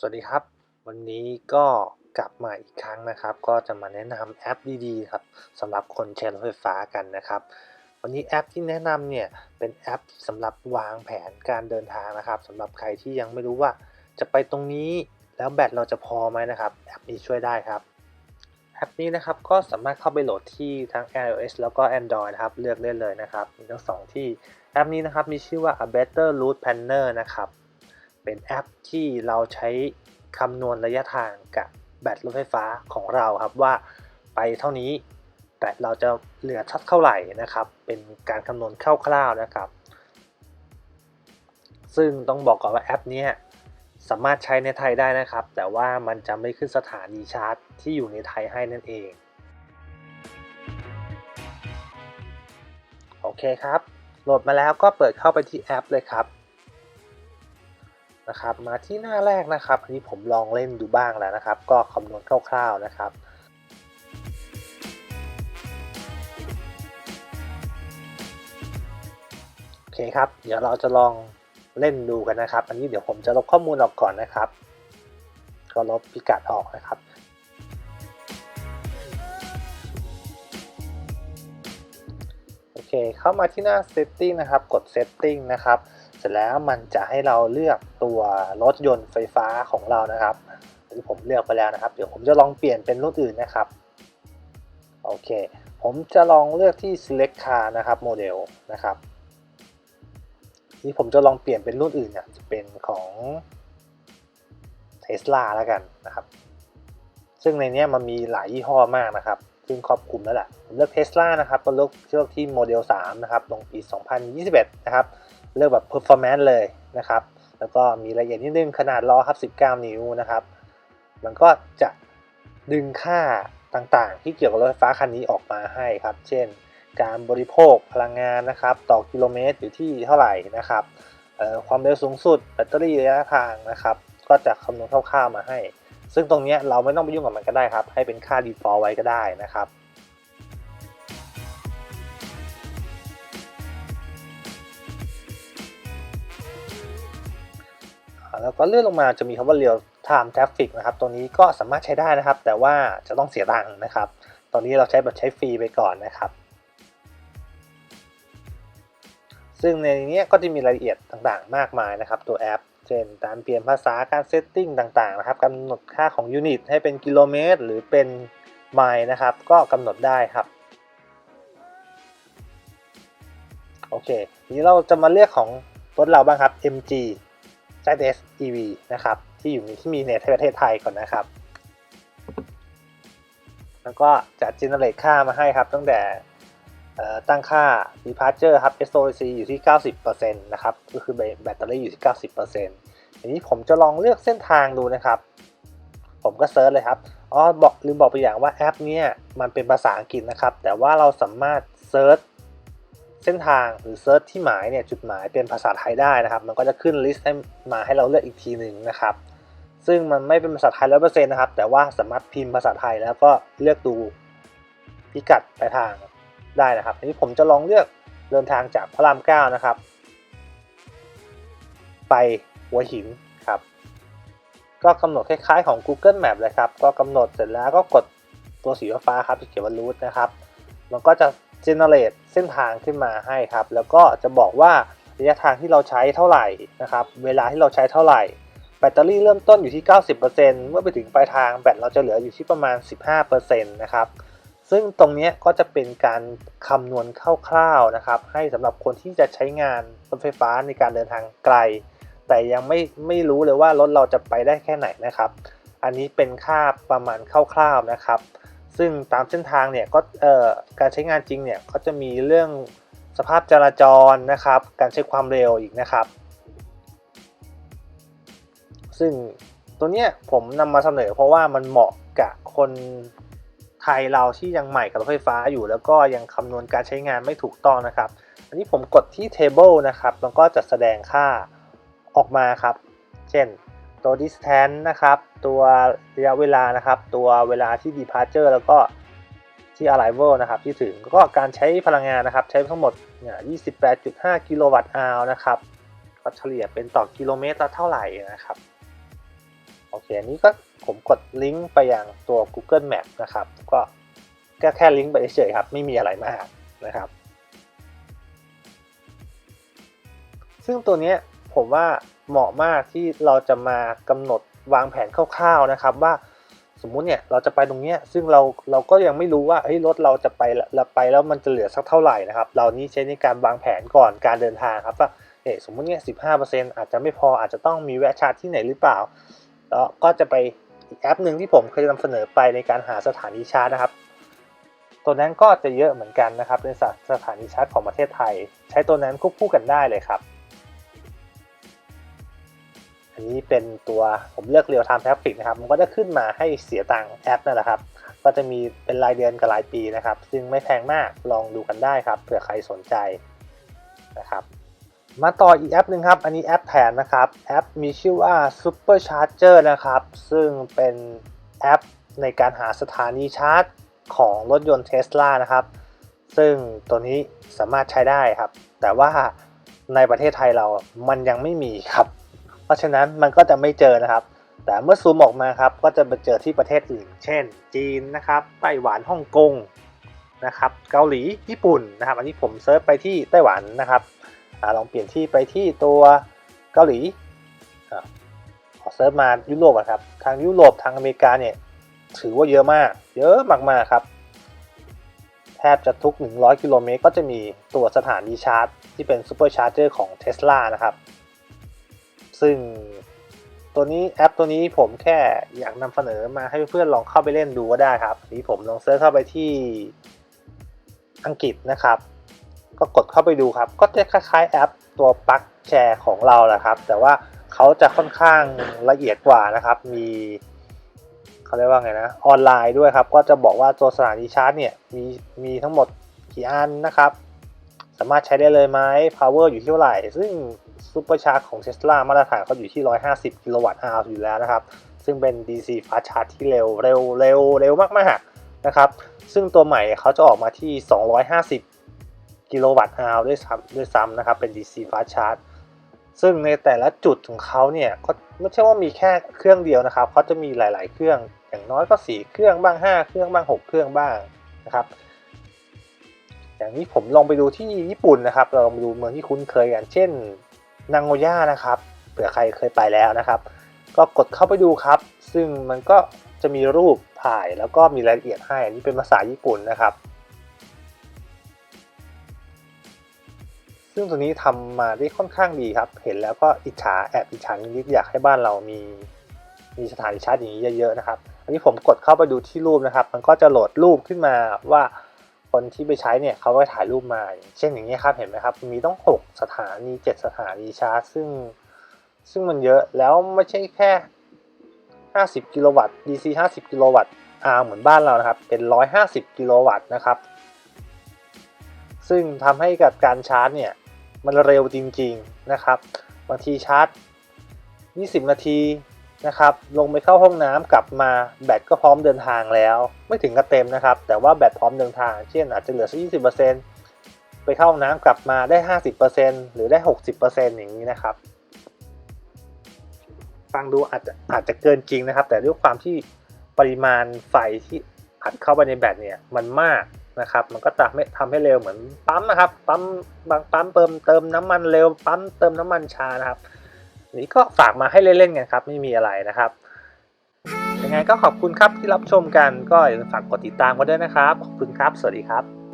สวัสดีครับ วันนี้ก็กลับมาอีกครั้งนะครับ ก็จะมาแนะนำแอปดีๆครับสำหรับคนใช้รถไฟฟ้ากันนะครับ วันนี้แอปที่แนะนำเนี่ยเป็นแอปสำหรับวางแผนการเดินทางนะครับสำหรับใครที่ยังไม่รู้ว่าจะไปตรงนี้แล้วแบตเราจะพอไหมนะครับ แอปนี้ช่วยได้ครับแอปนี้นะครับก็สามารถเข้าไปโหลดที่ทั้ง iOS แล้วก็ Android นะครับ เลือกได้เลยนะครับ มีทั้งสองที่แอปนี้นะครับมีชื่อว่า A Better Route Planner นะครับ เป็นแอปที่เราใช้คำนวณระยะทางกับแบตรถไฟฟ้าของเราครับว่าไปเท่านี้แบตเราจะเหลือชัดเท่าไหร่นะครับ เป็นการคำนวณคร่าวๆนะครับ ซึ่งต้องบอกก่อนว่าแอปนี้สามารถใช้ในไทยได้นะครับ แต่ว่ามันจะไม่ขึ้นสถานีชาร์จที่อยู่ในไทยให้นั่นเอง โอเคครับ โหลดมาแล้วก็เปิดเข้าไปที่แอปเลยครับ นะครับ มาที่หน้าแรกนะครับอันนี้ผมลองเล่นดูบ้างแล้วนะครับ ก็คำนวณคร่าวๆนะครับโอเคครับ เดี๋ยวเราจะลองเล่นดูกันนะครับ อันนี้เดี๋ยวผมจะลบข้อมูลออกก่อนนะครับ ก็ลบพิกัดออกนะครับโอเคเข้ามาที่หน้า Setting นะครับ กด Setting นะครับ ร็จแล้วมันจะให้เราเลือกตัวรถยนต์ไฟฟ้าของเรานะครับอันนี้ผมเลือกไปแล้วนะครับ เดี๋ยวผมจะลองเปลี่ยนเป็นรุ่นอื่นนะครับ โอเค ผมจะลองเลือกที่ Select Car นะครับโมเดลนะครับนี่ผมจะลองเปลี่ยนเป็นรุ่นอื่นเนี่ยจะเป็นของ Tesla แล้วกันนะครับ ซึ่งในนี้มันมีหลายยี่ห้อมากนะครับซึ่งครอบคลุมแล้วแหละผมเลือก Tesla นะครับก็เลือกเลือกที่โมเดล 3 นะครับ ลงปี 2021 นะครับ เลือกแบบ performance เลยนะครับ แล้วก็มีรายละเอียดนิดนึงขนาดล้อครับ 19 นิ้วนะครับ มันก็จะดึงค่าต่างๆ ที่เกี่ยวกับรถไฟฟ้าคันนี้ออกมาให้ครับ เช่น การบริโภคพลังงานนะครับ ต่อกิโลเมตรอยู่ที่เท่าไหร่นะครับความเร็วสูงสุดแบตเตอรี่ระยะทางนะครับ ก็จะคำนวณคร่าวๆมาให้ ซึ่งตรงนี้เราไม่ต้องไปยุ่งกับมันก็ได้ครับ ให้เป็นค่า default ไว้ก็ได้นะครับ แล้วก็เลื่อนลงมาจะมีคำว่า real time traffic นะครับตรงนี้ก็สามารถใช้ได้นะครับ แต่ว่าจะต้องเสียตังค์นะครับ ตอนนี้เราใช้แบบใช้ฟรีไปก่อนนะครับ ซึ่งในนี้ก็จะมีรายละเอียดต่างๆ มากมายนะครับ ตัวแอป เช่นการเปลี่ยนภาษาการเซตติ้งต่างๆนะครับกำหนดค่าของยูนิตให้เป็นกิโลเมตร หรือเป็นไมล์นะครับ ก็กำหนดได้ครับโอเคทีนี้เราจะมาเลือกของรถเราบ้างครับ MG ZS EV นะครับ ที่อยู่ที่มีในประเทศไทยก่อนนะครับ แล้วก็จะ generate ค่ามาให้ครับ ตั้งแต่ตั้งค่า departure ครับ SOC อยู่ที่ 90%นะครับ ก็คือแบตเตอรี่อยู่ที่ 90%ทีนี้ผมจะลองเลือกเส้นทางดูนะครับ ผมก็เซิร์ชเลยครับ อ๋อ บอกลืมบอกไปอย่างว่าแอปนี้มันเป็นภาษาอังกฤษนะครับ แต่ว่าเราสามารถเซิร์ช เส้นทางหรือเซิร์ชที่หมายเนี่ยจุดหมายเป็นภาษาไทยได้นะครับ มันก็จะขึ้นลิสต์ให้มาให้เราเลือกอีกทีหนึ่งนะครับ ซึ่งมันไม่เป็นภาษาไทยร้อยเปอร์เซ็นต์นะครับ แต่ว่าสามารถพิมพ์ภาษาไทยแล้วก็เลือกดูพิกัดปลายทางได้นะครับทีนี้ผมจะลองเลือกเดินทางจากพระรามเก้านะครับ ไปหัวหินครับ ก็กำหนดคล้ายๆของ Google Map เลยครับ ก็กำหนดเสร็จแล้วก็กดตัวสีฟ้าครับที่เขียนว่า route นะครับ มันก็จะ generate เส้นทางขึ้นมาให้ครับ แล้วก็จะบอกว่าระยะทางที่เราใช้เท่าไหร่นะครับ เวลาที่เราใช้เท่าไหร่ แบตเตอรี่เริ่มต้นอยู่ที่ 90%เมื่อไปถึงปลายทางแบตเราจะเหลืออยู่ที่ประมาณ 15%นะครับ ซึ่งตรงนี้ก็จะเป็นการคำนวณคร่าวๆนะครับ ให้สำหรับคนที่จะใช้งานรถไฟฟ้าในการเดินทางไกล แต่ยังไม่ไม่รู้เลยว่ารถเราจะไปได้แค่ไหนนะครับ อันนี้เป็นค่าประมาณคร่าวๆนะครับ ซึ่งตามเส้นทางเนี่ยก็เอ่อการใช้งานจริงเนี่ยก็จะมีเรื่องสภาพจราจรนะครับ การใช้ความเร็วอีกนะครับ ซึ่งตัวเนี้ยผมนำมาเสนอเพราะว่ามันเหมาะกับคนไทยเราที่ยังใหม่กับรถไฟฟ้าอยู่ แล้วก็ยังคำนวณการใช้งานไม่ถูกต้องนะครับ อันนี้ผมกดที่ table นะครับ แล้วก็จะแสดงค่าออกมาครับ เช่น ตัว distance นะครับ ตัวระยะเวลานะครับ ตัวเวลาที่ departure แล้วก็ที่ arrival นะครับ ที่ถึงก็การใช้พลังงานนะครับ ใช้ทั้งหมด 28.5 กิโลวัตต์อาวนะครับ ก็เฉลี่ยเป็นต่อกิโลเมตรละเท่าไหร่นะครับ โอเค อันนี้ก็ผมกดลิงก์ไปยังตัว Google Map นะครับ ก็ก็แค่ลิงก์ไปเฉยๆครับ ไม่มีอะไรมากนะครับ ซึ่งตัวนี้ ผมว่าเหมาะมากที่เราจะมากำหนดวางแผนคร่าวๆนะครับ ว่าสมมุติเนี่ยเราจะไปตรงเนี้ยซึ่งเราเราก็ยังไม่รู้ว่าเฮ้ยรถเราจะไปเราไปแล้วมันจะเหลือสักเท่าไหร่นะครับเรานี้ใช้ในการวางแผนก่อนการเดินทางครับว่าเออสมมุติเนี่ยสิอาจจะไม่พออาจจะต้องมีแวะชาร์จที่ไหนหรือเปล่าแล้วก็จะไปอีกแอปหนึ่งที่ผมเคยนำเสนอไปในการหาสถานีชาร์จนะครับ ตัวนั้นก็จะเยอะเหมือนกันนะครับในสถานีชาร์จของประเทศไทย ใช้ตัวนั้นควบคู่กันได้เลยครับ อันนี้เป็นตัวผมเลือก Real Time Traffic นะครับ มันก็จะขึ้นมาให้เสียตังค์แอปนั่นแหละครับ ก็จะมีเป็นรายเดือนกับรายปีนะครับ ซึ่งไม่แพงมากลองดูกันได้ครับเผื่อใครสนใจนะครับ มาต่ออีกแอปหนึ่งครับ อันนี้แอปแถมนะครับแอปมีชื่อว่า Super Charger นะครับ ซึ่งเป็นแอปในการหาสถานีชาร์จของรถยนต์ Tesla นะครับ ซึ่งตัวนี้สามารถใช้ได้ครับ แต่ว่าในประเทศไทยเรามันยังไม่มีครับ เพราะฉะนั้นมันก็จะไม่เจอนะครับ แต่เมื่อซูมออกมาครับก็จะไปเจอที่ประเทศอื่น เช่น จีนนะครับไต้หวันฮ่องกงนะครับเกาหลีญี่ปุ่นนะครับอันนี้ผมเซิร์ชไปที่ไต้หวันนะครับอลองเปลี่ยนที่ไปที่ตัวเกาหลีขอเซิร์ชมายุโรปครับทางยุโรปทางอเมริกาเนี่ยถือว่าเยอะมาก เยอะมากๆครับ แทบจะทุก 100 กิโลเมตรก็จะมีตัวสถานีชาร์จ ที่เป็นซูเปอร์ชาร์เจอร์ของ Tesla นะครับ ซึ่งตัวนี้แอปตัวนี้ผมแค่อยากนำเสนอมาให้เพื่อนๆลองเข้าไปเล่นดูก็ได้ครับนี้ผมลองเซิร์ชเข้าไปที่อังกฤษนะครับ ก็กดเข้าไปดูครับ ก็จะคล้ายๆแอปตัวปลั๊กแชร์ของเราแหละครับ แต่ว่าเขาจะค่อนข้างละเอียดกว่านะครับ มีเขาเรียกว่าไงนะออนไลน์ด้วยครับ ก็จะบอกว่าตัวสถานีชาร์จเนี่ยมีมีทั้งหมดกี่อันนะครับ สามารถใช้ได้เลยไหม power อยู่ที่เท่าไหร่ ซึ่ง ซูเปอร์ชาร์จของ Tesla มาตรฐานเขาอยู่ที่ 150 กิโลวัตต์อาวอยู่แล้วนะครับ ซึ่งเป็น DC fast charge ที่เร็วเร็วเร็วเร็วมากๆนะครับ ซึ่งตัวใหม่เขาจะออกมาที่ 250 กิโลวัตต์อาวด้วยซ้ำด้วยซ้ำนะครับ เป็น DC fast charge ซึ่งในแต่ละจุดของเขาเนี่ยก็ไม่ใช่ว่ามีแค่เครื่องเดียวนะครับเขาจะมีหลาย ๆ เครื่องอย่างน้อยก็ 4 เครื่องบ้าง 5 เครื่องบ้าง 6 เครื่องบ้างนะครับอย่างนี้ผมลองไปดูที่ญี่ปุ่นนะครับ เราลองไปดูเมืองที่คุ้นเคยกัน เช่น นางโงย่านะครับเผื่อใครเคยไปแล้วนะครับ ก็กดเข้าไปดูครับ ซึ่งมันก็จะมีรูปถ่ายแล้วก็มีรายละเอียดให้อันนี้เป็นภาษาญี่ปุ่นนะครับ ซึ่งตัวนี้ทำมาได้ค่อนข้างดีครับ เห็นแล้วก็อิจฉาแอบอิจฉานิดๆอยากให้บ้านเรามีมีสถานีชาร์จอย่างนี้เยอะๆนะครับ อันนี้ผมกดเข้าไปดูที่รูปนะครับ มันก็จะโหลดรูปขึ้นมาว่า คนที่ไปใช้เนี่ยเขาก็ถ่ายรูปมาเช่นอย่างนี้ครับเห็นไหมครับ มีต้อง 6 สถานี 7 สถานีชาร์จ ซึ่งซึ่งมันเยอะแล้วไม่ใช่แค่ 50 กิโลวัตต์ DC 50 กิโลวัตต์ R เหมือนบ้านเรานะครับ เป็น 150 กิโลวัตต์นะครับ ซึ่งทำให้กับการชาร์จเนี่ย มันเร็วจริง ๆ นะครับ บางทีชาร์จ 20 นาที นะครับ ลงไปเข้าห้องน้ำกลับมาแบตก็พร้อมเดินทางแล้ว ไม่ถึงกับเต็มนะครับ แต่ว่าแบตพร้อมเดินทาง เช่นอาจจะเหลือสัก20%ไปเข้าห้องน้ำกลับมาได้ 50%หรือได้ 60%อย่างนี้นะครับ ฟังดูอาจจะอาจจะเกินจริงนะครับ แต่ด้วยความที่ปริมาณไฟที่อัดเข้าไปในแบตเนี่ยมันมากนะครับ มันก็ทำให้ทำให้เร็วเหมือนปั๊มนะครับ ปั๊มบางปั๊มเติมเติมน้ำมันเร็ว ปั๊มเติมน้ำมันช้านะครับ นี้ก็ฝากมาให้เล่นๆกันครับ ไม่มีอะไรนะครับยังไงก็ขอบคุณครับที่รับชมกันก็อย่าลืมฝากกดติดตามกันด้วยนะครับ ขอบคุณครับ สวัสดีครับ